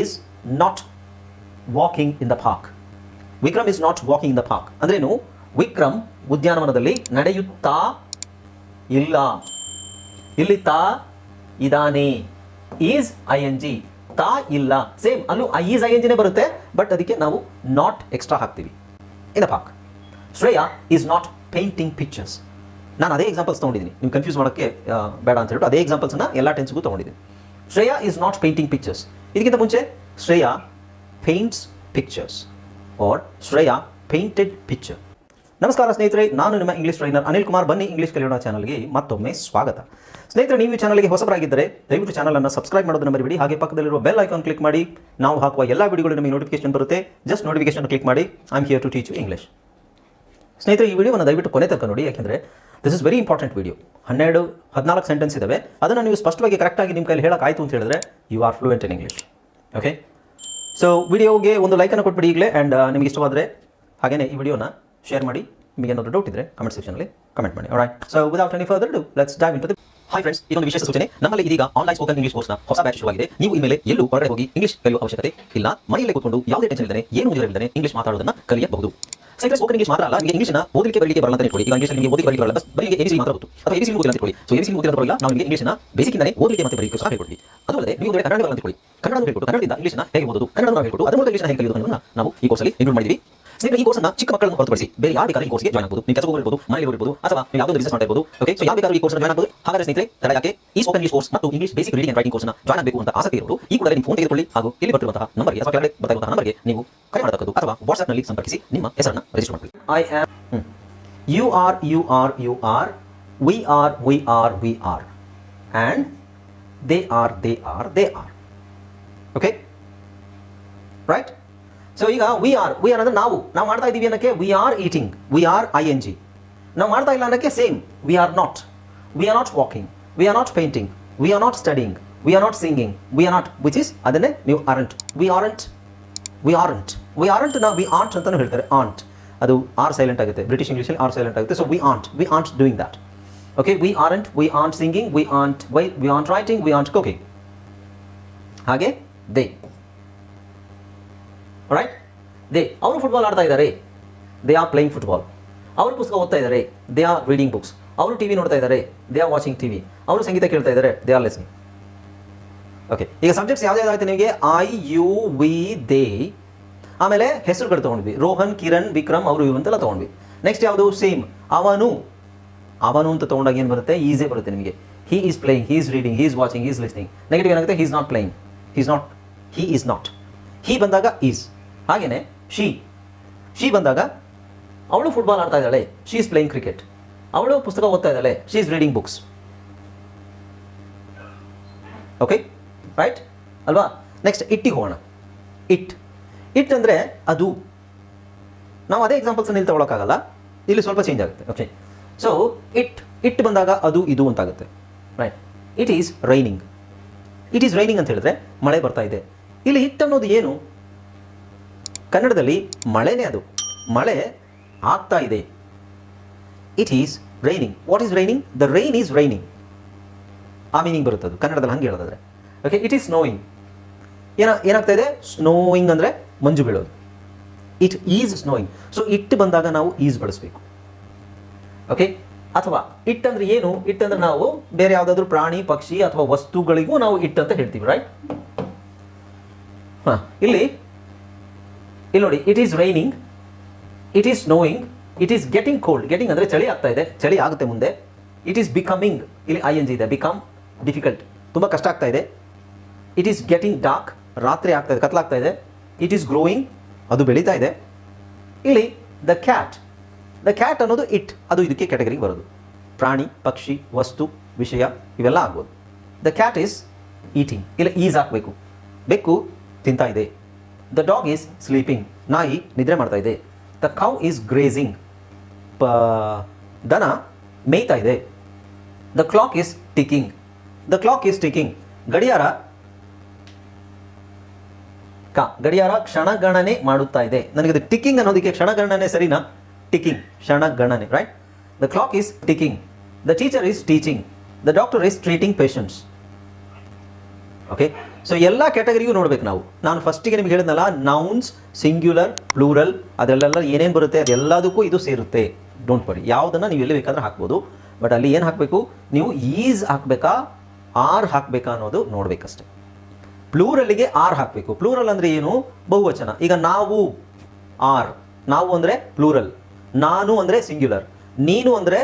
Is not walking in the park Vikram is not walking in the park ಅಂದ್ರೇನು ವಿಕ್ರಮ್ ಉದ್ಯಾನವನದಲ್ಲಿ ನಡೆಯುತ್ತಾ ಇಲ್ಲ. ಇಲ್ಲಿ ತಾ ಇದಾನೆ ಈಸ್ ಐ ಎನ್ ಜಿ ತಾ ಇಲ್ಲ. ಸೇಮ್ ಅಲ್ಲೂ ಈಸ್ ಐ ಎನ್ ಜಿನೇ ಬರುತ್ತೆ. ಬಟ್ ಅದಕ್ಕೆ ನಾವು ನಾಟ್ ಎಕ್ಸ್ಟ್ರಾ ಹಾಕ್ತೀವಿ. In the park Shreya is not painting pictures ನಾನು ಅದೇ ಎಕ್ಸಾಂಪಲ್ಸ್ ತೊಗೊಂಡಿದ್ದೀನಿ. ನೀವು ಕನ್ಫ್ಯೂಸ್ ಮಾಡೋಕ್ಕೆ ಬೇಡ ಅಂತ ಹೇಳ್ಬಿಟ್ಟು ಅದೇ ಎಕ್ಸಾಂಪಲ್ಸ್ನ ಎಲ್ಲ ಟೆನ್ಸ್ಗೂ ತೊಗೊಂಡಿದ್ದೀನಿ. Shreya is not painting pictures ಇದಕ್ಕಿಂತ ಮುಂಚೆ Shreya paints pictures or Shreya painted picture ನಮಸ್ಕಾರ ಸ್ನೇಹಿತರೆ, ನಾನು ನಿಮ್ಮ ಇಂಗ್ಲೀಷ್ ಟ್ರೈನರ್ ಅನಿಲ್ ಕುಮಾರ್. ಬನ್ನಿ ಇಂಗ್ಲಿಷ್ ಕಲಿಯೋಣ ಚಾನಲ್ಗೆ ಮತ್ತೊಮ್ಮೆ ಸ್ವಾಗತ. ಸ್ನೇಹಿತರೆ, ನೀವು ಈ ಚಾನಲ್ಗೆ ಹೊಸಬರಾಗಿದ್ದರೆ ದಯವಿಟ್ಟು ಚಾನಲ್ ಅನ್ನು ಸಬ್ಸ್ಕ್ರೈಬ್ ಮಾಡೋದನ್ನು ಮರಿಬೇಡಿ. ಹಾಗೆ ಪಕ್ಕದಲ್ಲಿರುವ ಬೆಲ್ ಐಕಾನ್ ಕ್ಲಿಕ್ ಮಾಡಿ. ನಾವು ಹಾಕುವ ಎಲ್ಲ ವಿಡಿಯೋಗಳು ನಿಮಗೆ ನೋಟಿಫಿಕೇಶನ್ ಬರುತ್ತೆ. ಜಸ್ಟ್ ನೋಟಿಫಿಕೇಶನ್ ಕ್ಲಿಕ್ ಮಾಡಿ. I am here to teach English ಸ್ನೇಹಿತರೆ, ಈ ವಿಡಿಯೋವನ್ನು ದಯವಿಟ್ಟು ಕೊನೆ ತನಕ ನೋಡಿ. ಯಾಕೆಂದರೆ this is very important video ಹನ್ನೆರಡು, ಹದಿನಾಲ್ಕು ಸೆಂಟೆನ್ಸ್ ಇದಾವೆ. ಅದನ್ನು ನೀವು ಸ್ಪಷ್ಟವಾಗಿ ಕರೆಕ್ಟಾಗಿ ನಿಮ್ಮ ಕೈಲಿ ಹೇಳೋಕ್ಕಾಯ್ತು ಅಂತ ಹೇಳಿದ್ರೆ you are fluent in English okay so ವಿಡಿಯೋಗೆ ಒಂದು ಲೈಕನ್ನು ಕೊಟ್ಬಿಡಿ ಈಗಲೇ ಆ್ಯಂಡ್ ನಿಮಗೆ ಇಷ್ಟವಾದರೆ ಹಾಗೆಯೇ ಈ ವಿಡಿಯೋನ ಶೇರ್ ಮಾಡಿ. ನಿಮಗೆ ಏನಾದರೂ ಡೌಟ್ ಇದ್ದರೆ ಕಮೆಂಟ್ ಸೆಕ್ಷನಲ್ಲಿ ಕಮೆಂಟ್ ಮಾಡಿ right so without any further do let's dive into hi friends ಇದೊಂದು ವಿಶೇಷ ಸೂಚನೆ. ನಮ್ಮಲ್ಲಿ ಇದೀಗ ಆನ್ಲೈನ್ ಸ್ಪೋಕನ್ ಇಂಗ್ಲಿಷ್ ಕೋರ್ಸ್ನ ಹೊಸ ಬ್ಯಾಚ್ ಶುರುವಾಗಿದೆ ನೀವು ಇನ್ಮೇಲೆ ಎಲ್ಲೂ ಹೊರಗಡೆ ಹೋಗಿ ಇಂಗ್ಲಿಷ್ ಕಲಿಯುವ ಅವಶ್ಯಕತೆ ಇಲ್ಲ. ಮನೆಯಲ್ಲೇ ಕೂತ್ಕೊಂಡು ಯಾವುದೇ ಟೆನ್ಷನ್ ಇಲ್ಲದೆ ಏನು ಇಲ್ಲದೆ ಇಂಗ್ಲಿಷ್ ಮಾತಾಡೋದನ್ನ ಕಲಿಯಬಹುದು. ಸೈಕಲ್ ಸ್ಪೋಕನ್ ಇಂಗ್ಲಿಷ್ ಮಾತ್ರ ಅಲ್ಲ, ನಿಮಗೆ ಇಂಗ್ಲಿಷ್ನ ಓದಲಿಕ್ಕೆ ಬರಲಿಕ್ಕೆ ಬರಲ್ಲ ಅಂತ ಇಟ್ಕೊಳ್ಳಿ ಈಗ ಇಂಗ್ಲಿಷ್ ನಿಮಗೆ ಓದಲಿಕ್ಕೆ ಬರಲಿಕ್ಕೆ ಬರಲ್ಲ ಬರೀ ಎಬಿಸಿ ಮಾತ್ರ ಗೊತ್ತು. ಅಥವಾ ಎಬಿಸಿ ಓದಿಲ್ಲ ಅಂತ ಇಟ್ಕೊಳ್ಳಿ ಸೊ ಎಬಿಸಿ ಓದಿಲ್ಲ ಬರಲ್ಲ ನಾವು ನಿಮಗೆ ಇಂಗ್ಲಿಷ್ನ ಬೇಸಿಕ್ಕಿಂದಲೇ ಓದಲಿಕ್ಕೆ ಮತ್ತೆ ಬರೀಕ್ಕೆ ಸಹ ಹೇಳ್ಕೊಡ್ತೀವಿ. ಅದು ಅಲ್ಲದೆ ನೀವು ಕನ್ನಡ ಬರಲ್ಲ ಅಂತ ಇಟ್ಕೊಳ್ಳಿ ಕನ್ನಡ ಹೇಳ್ಕೊಟ್ಟು ಕನ್ನಡದಿಂದ ಇಂಗ್ಲಿಷ್ನ ಹೇಗೆ ಓದೋದು? ಕನ್ನಡ ಹೇಳ್ಕೊಟ್ಟು ಅದರ ಮೂಲಕ ಇಂಗ್ಲಿಷ್ನ ಹೇಗೆ ಕಲಿಯೋದು ನಾವು ಈ ಕೋರ್ಸಲ್ಲಿ ಇನ್ಕ್ಲೂಡ್ ಮಾಡಿದ್ದೀವಿ ಸ್ನೇಹಿತರೆ ಈ ಕೋರ್ಸ್ ಅನ್ನ ಚಿಕ್ಕ ಮಕ್ಕಳನ್ನು ಹೊರತುಪಡಿಸಿ ಬೇರೆ ಯಾರು ಬೇಕಾದ್ರೂ ಈ ಕೋರ್ಸ್ಗೆ ಜಾಯ್ನ್ ಆಗಬಹುದು ನೀವು ಕೆಲಸ ಹೋಗಿರ್ಬೋದು ಮನೆಯಲ್ಲಿ ಇರ್ಬೋದು ಅಥವಾ ನೀವು ಯಾವುದೋ ಬಿಸಿನೆಸ್ ಮಾಡ್ತಾ ಇರ್ಬೋದು. ಓಕೆ ಸೊ ಯಾವ ಬೇಕಾದ್ರೂ ಈ ಕೋರ್ಸ್ ಜಾಯ್ನ್ ಆಗಬಹುದು ಹಾಗಾದ್ರೆ ಸ್ನೇಹಿತರೆ ತಡ ಯಾಕೆ ಈ ಸ್ಪೋಕನ್ ಇಂಗ್ಲಿಷ್ ಕೋರ್ಸ್ ಮತ್ತು English basic reading and writing ಕೋರ್ಸ್ನ ಜಾಯ್ನ್ ಆಗಬೇಕು ಅಂತ ಆಸಕ್ತಿ ಇರೋರು ಈ ಕೂಡ ನಿಮ್ಮ ಫೋನ್ ತೆಗೆದುಕೊಳ್ಳಿ ಹಾಗೂ ಇಲ್ಲಿ ಬರ್ತಿರುವಂತಹ ನಂಬರ್ಗೆ ಅಥವಾ ಕೆಳಗಡೆ ಬರ್ತಾ ಇರುವಂತಹ ನಂಬರ್ಗೆ ನೀವು ಕರೆ ಮಾಡತಕ್ಕದ್ದು ಅಥವಾ ವಾಟ್ಸ್ಆಪ್ನಲ್ಲಿ ಸಂಪರ್ಕಿಸಿ ನಿಮ್ಮ ಹೆಸರನ್ನು ರಿಜಿಸ್ಟರ್ ಮಾಡ್ಕೊಳ್ಳಿ. I am you are you are you are we are we are we are and they are they are they are okay right so ಈಗ ವಿ ಆರ್ ವಿ ಆರ್ ಅಂದ್ರೆ ನಾವು ನಾವು ಮಾಡ್ತಾ ಇದ್ದೀವಿ ಅನ್ನೋಕ್ಕೆ we are eating we are I N G ನಾವು ಮಾಡ್ತಾ ಇಲ್ಲ ಅನ್ನೋಕ್ಕೆ same we are not we are not walking we are not painting we are not studying we are not singing we are not which is ಅದನ್ನೇ ನೀವು aren't we aren't we aren't we aren't ನಾವು we aren't ಅಂತಲೂ ಹೇಳ್ತಾರೆ aren't ಅದು R silent ಆಗುತ್ತೆ British ಇಂಗ್ಲೀಷಲ್ಲಿ R silent ಆಗುತ್ತೆ. So we aren't we aren't doing that okay we aren't we aren't singing we aren't why we aren't writing we aren't cooking ಹಾಗೆ they right they ಅವರು football ಆಡ್ತಾ ಇದ್ದಾರೆ they are playing football ಅವರು ಪುಸ್ತಕ ಓದ್ತಾ ಇದ್ದಾರೆ they are reading books ಅವರು TV ನೋಡ್ತಾ ಇದ್ದಾರೆ ದೇ ಆರ್ ವಾಚಿಂಗ್ ಟಿವಿ ಅವರು ಸಂಗೀತ ಕೇಳ್ತಾ ಇದ್ದಾರೆ ದೇ ಆರ್ ಲಿಸ್ನಿಂಗ್ ಓಕೆ ಈಗ ಸಬ್ಜೆಕ್ಟ್ಸ್ ಯಾವ್ದಾವ್ದಾಯ್ತು ನಿಮಗೆ? ಐ ಯು ವಿ ದೇ ಆಮೇಲೆ ಹೆಸರುಗಳು ತೊಗೊಂಡ್ವಿ. ರೋಹನ್, ಕಿರಣ್, ವಿಕ್ರಮ್, ಅವರು ಇವು ಅಂತೆಲ್ಲ ತೊಗೊಂಡ್ವಿ. ನೆಕ್ಸ್ಟ್ ಯಾವುದು? ಸೇಮ್ ಅವನು. ಅವನು ಅಂತ ತೊಗೊಂಡಾಗ ಏನು ಬರುತ್ತೆ? ಈಸೇ ಬರುತ್ತೆ ನಿಮಗೆ. He is playing he is reading he is watching is listening negative ಏನಾಗುತ್ತೆ? He is not playing he is not he is not he ಬಂದಾಗ ಈಸ್ ಹಾಗೆಯೇ ಶಿ. ಶಿ ಬಂದಾಗ, ಅವಳು ಫುಟ್ಬಾಲ್ ಆಡ್ತಾ ಇದ್ದಾಳೆ ಶಿ ಈಸ್ ಪ್ಲೇಯಿಂಗ್ ಕ್ರಿಕೆಟ್ ಅವಳು ಪುಸ್ತಕ ಓದ್ತಾ ಇದ್ದಾಳೆ she is reading books okay right ಅಲ್ವಾ? ನೆಕ್ಸ್ಟ್ ಇಟ್ಟಿಗೆ ಹೋಗೋಣ. ಇಟ್ ಇಟ್ ಅಂದರೆ ಅದು. ನಾವು ಅದೇ ಎಕ್ಸಾಂಪಲ್ಸ್ ಇಲ್ಲಿ ತಗೊಳಕ್ಕಾಗಲ್ಲ. ಇಲ್ಲಿ ಸ್ವಲ್ಪ ಚೇಂಜ್ ಆಗುತ್ತೆ. ಓಕೆ ಸೊ ಇಟ್ ಇಟ್ ಬಂದಾಗ ಅದು, ಇದು ಅಂತಾಗುತ್ತೆ. Right it is raining it is raining ಅಂತ ಹೇಳಿದ್ರೆ ಮಳೆ ಬರ್ತಾ ಇದೆ. ಇಲ್ಲಿ ಇಟ್ ಅನ್ನೋದು ಏನು? ಕನ್ನಡದಲ್ಲಿ ಮಳೆನೇ ಅದು. ಮಳೆ ಆಗ್ತಾ ಇದೆ. It is raining what is raining the rain is raining ಆ ಮೀನಿಂಗ್ ಬರುತ್ತೆ ಅದು. ಕನ್ನಡದಲ್ಲಿ ಹಂಗೆ ಹೇಳೋದಾದ್ರೆ. ಓಕೆ ಇಟ್ ಈಸ್ ಸ್ನೋಯಿಂಗ್ ಏನ, ಏನಾಗ್ತಾ ಇದೆ? ಸ್ನೋಯಿಂಗ್ ಅಂದರೆ ಮಂಜು ಬೀಳೋದು. It is snowing so it ಬಂದಾಗ ನಾವು ಈಸ್ ಬಳಸಬೇಕು. ಓಕೆ ಅಥವಾ ಇಟ್ ಅಂದ್ರೆ ಏನು? ಇಟ್ ಅಂದ್ರೆ ನಾವು ಬೇರೆ ಯಾವುದಾದ್ರೂ ಪ್ರಾಣಿ, ಪಕ್ಷಿ ಅಥವಾ ವಸ್ತುಗಳಿಗೂ ನಾವು ಇಟ್ ಅಂತ ಹೇಳ್ತೀವಿ ರೈಟ್ ಹಾ, ಇಲ್ಲಿ ಇಲ್ಲಿ ನೋಡಿ it is raining it is snowing it is getting cold getting ಅಂದರೆ ಚಳಿ ಆಗ್ತಾ ಇದೆ. ಚಳಿ ಆಗುತ್ತೆ ಮುಂದೆ. ಇಟ್ ಈಸ್ ಬಿಕಮಿಂಗ್ ಇಲ್ಲಿ ಐ ಎನ್ ಜಿ ಇದೆ. ಬಿಕಮ್ ಡಿಫಿಕಲ್ಟ್ ತುಂಬ ಕಷ್ಟ ಆಗ್ತಾ ಇದೆ. ಇಟ್ ಈಸ್ ಗೆಟಿಂಗ್ ಡಾರ್ಕ್ ರಾತ್ರಿ ಆಗ್ತಾ ಇದೆ, ಕತ್ಲಾಗ್ತಾ ಇದೆ. ಇಟ್ ಈಸ್ ಗ್ರೋಯಿಂಗ್ ಅದು ಬೆಳೀತಾ ಇದೆ. ಇಲ್ಲಿ ದ ಕ್ಯಾಟ್ ದ ಕ್ಯಾಟ್ ಅನ್ನೋದು ಇಟ್ ಅದು ಇದಕ್ಕೆ ಕ್ಯಾಟಗರಿಗೆ ಬರೋದು. ಪ್ರಾಣಿ, ಪಕ್ಷಿ, ವಸ್ತು, ವಿಷಯ, ಇವೆಲ್ಲ ಆಗ್ಬೋದು. ದ ಕ್ಯಾಟ್ ಈಸ್ ಈಟಿಂಗ್ ಇಲ್ಲ ಈಸ್ ಹಾಕಬೇಕು ಬೆಕ್ಕು ತಿಂತಾ ಇದೆ. ದ ಡಾಗ್ ಈಸ್ ಸ್ಲೀಪಿಂಗ್ ನಾಯಿ ನಿದ್ರೆ ಮಾಡ್ತಾ ಇದೆ. ದ ಕೌ ಈಸ್ ಗ್ರೇಸಿಂಗ್ ಪ, ದನ ಮೇಯ್ತಾ ಇದೆ. The clock is ticking the clock is ticking ಗಡಿಯಾರ, ಕ, ಗಡಿಯಾರ ಕ್ಷಣಗಣನೆ ಮಾಡುತ್ತಾ ಇದೆ. ನನಗೆ ಟಿಕ್ಕಿಂಗ್ ಅನ್ನೋದಕ್ಕೆ ಕ್ಷಣಗಣನೆ ಸರಿನಾ? ಟಿಕ್ಕಿಂಗ್ ಕ್ಷಣಗಣನೆ right the clock is ticking the teacher is teaching the doctor is treating patients okay so ಎಲ್ಲ ಕ್ಯಾಟಗರಿಗೂ ನೋಡ್ಬೇಕು ನಾವು. ನಾನು ಫಸ್ಟಿಗೆ ನಿಮ್ಗೆ ಹೇಳಿದ್ನಲ್ಲ ನೌನ್ಸ್ ಸಿಂಗ್ಯುಲರ್ ಪ್ಲೂರಲ್ ಅದರಲ್ಲೆಲ್ಲ ಏನೇನು ಬರುತ್ತೆ, ಅದೆಲ್ಲದಕ್ಕೂ ಇದು ಸೇರುತ್ತೆ. ಡೋಂಟ್ ವರಿ ಯಾವುದನ್ನು ನೀವು ಎಲ್ಲಿ ಬೇಕಾದ್ರೆ ಹಾಕ್ಬೋದು. ಬಟ್ ಅಲ್ಲಿ ಏನು ಹಾಕಬೇಕು? ನೀವು ಈಸ್ ಹಾಕಬೇಕಾ ಆರ್ ಹಾಕಬೇಕಾ ಅನ್ನೋದು ನೋಡ್ಬೇಕಷ್ಟೇ. ಪ್ಲೂರಲ್ಲಿಗೆ ಆರ್ ಹಾಕಬೇಕು. ಪ್ಲೂರಲ್ ಅಂದರೆ ಏನು? ಬಹುವಚನ. ಈಗ ನಾವು ಆರ್ ನಾವು ಅಂದರೆ ಪ್ಲೂರಲ್ ನಾನು ಅಂದರೆ ಸಿಂಗ್ಯುಲರ್ ನೀನು ಅಂದರೆ,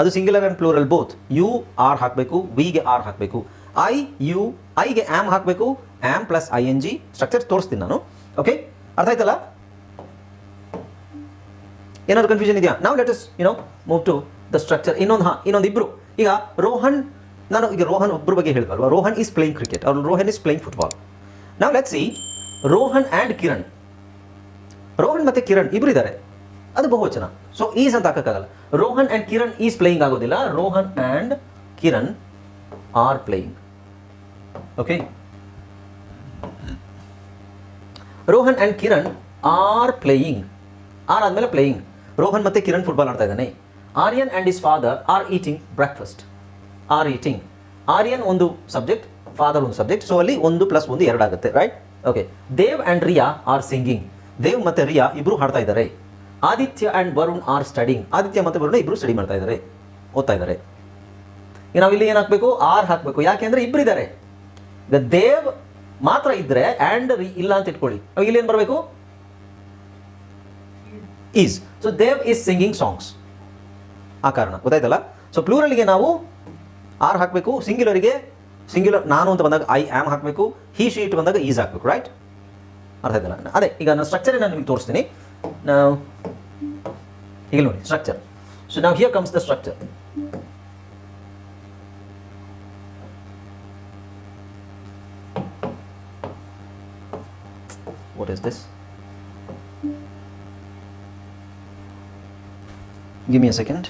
ಅದು singular and plural both you are ಹಾಕಬೇಕು ವಿಗೆ ಆರ್ ಹಾಕಬೇಕು. ಐ ಯು ಐಗೆ ಆ್ಯಮ್ ಹಾಕಬೇಕು. Am plus I N G structure ತೋರಿಸ್ತೀನಿ ನಾನು. ಓಕೆ ಅರ್ಥ ಆಯ್ತಲ್ಲ? ಏನಾದ್ರು ಕನ್ಫ್ಯೂಷನ್ ಇದೆಯಾ? ನಾವು let us you know move to the structure ಇನ್ನೊಂದು, ಹಾಂ, ಇನ್ನೊಂದು ಇಬ್ರು. ಈಗ ರೋಹನ್, ನಾನು ಈಗ ರೋಹನ್ ಒಬ್ಬರ ಬಗ್ಗೆ ಹೇಳ್ಬಲ್ವಾ ರೋಹನ್ ಈಸ್ ಪ್ಲೇಯಿಂಗ್ ಕ್ರಿಕೆಟ್ ಅವ್ರು ರೋಹನ್ ಈಸ್ ಪ್ಲೇಯಿಂಗ್ ಫುಟ್ಬಾಲ್ ನಾವು let see Rohan and Kiran. Rohan ಮತ್ತೆ ಕಿರಣ್ ಇಬ್ರು ಇದ್ದಾರೆ ಅದು ಬಹುವಚನ. ಸೊ ಈಸ್ ಅಂತ ಹಾಕೋಕ್ಕಾಗಲ್ಲ. Rohan and Kiran is playing ಆಗೋದಿಲ್ಲ. Rohan and Kiran are playing okay Rohan and Kiran are playing are ಆದಮೇಲೆ ಪ್ಲೇಯಿಂಗ್ ರೋಹನ್ ಮತ್ತೆ ಕಿರಣ್ ಫುಟ್ಬಾಲ್ ಆಡ್ತಾ ಇದ್ದಾನೆ. Aryan and his father are eating breakfast are eating Aryan ಒಂದು subject father ಒಂದು subject so ಅಲ್ಲಿ ಒಂದು plus ಒಂದು ಎರಡಾಗುತ್ತೆ right okay Dev and Riya are singing Dev ಮತ್ತೆ ರಿಯಾ ಇಬ್ರು ಹಾಡ್ತಾ ಇದ್ದಾರೆ. Aditya and Varun are studying Aditya ಮತ್ತೆ ವರುಣ ಇಬ್ರು ಸ್ಟಡಿ ಮಾಡ್ತಾ ಇದ್ದಾರೆ. ಓದ್ತಾ ಇದ್ದಾರೆ. ನಾವಿಲ್ಲಿ ಏನು ಹಾಕಬೇಕು? ಆರ್ ಹಾಕಬೇಕು. ಯಾಕೆಂದ್ರೆ ಇಬ್ಬರಿದ್ದಾರೆ ಈಗ ದೇವ್ ಮಾತ್ರ ಇದ್ರೆ ಆ್ಯಂಡ್ ಇಲ್ಲ ಅಂತ ಇಟ್ಕೊಳ್ಳಿ. ಅವಾಗ ಇಲ್ಲಿ ಏನು ಬರಬೇಕು? Is so Dev is singing songs ಆ ಕಾರಣ. ಗೊತ್ತಾಯ್ತಲ್ಲ? ಸೊ ಪ್ಲೂರಲ್ಗೆ ನಾವು ಆರ್ ಹಾಕಬೇಕು ಸಿಂಗ್ಯುಲರಿಗೆ ಸಿಂಗ್ಯುಲರ್ ನಾನು ಅಂತ ಬಂದಾಗ ಐ ಆಮ್ ಹಾಕಬೇಕು ಹಿ ಶೀಟ್ ಬಂದಾಗ ಈಸ್ ಹಾಕಬೇಕು ರೈಟ್ ಅರ್ಥ ಆಯ್ತಲ್ಲ? ಅದೇ, ಈಗ ನಾನು ಸ್ಟ್ರಕ್ಚರ್ ನಾನು ನಿಮಗೆ ತೋರಿಸ್ತೀನಿ. ನಾವು, ಈಗ ನೋಡಿ ಸ್ಟ್ರಕ್ಚರ್ ಸೊ ನಾವು here comes the structure is this? Give me a second.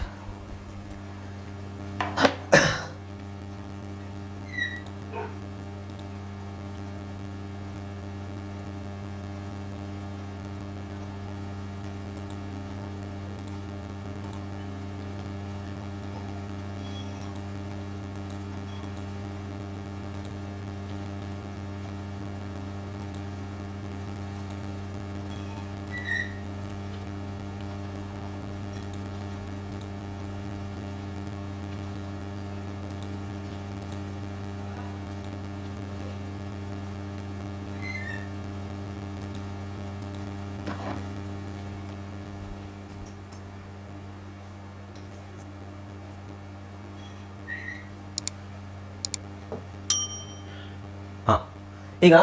ಈಗ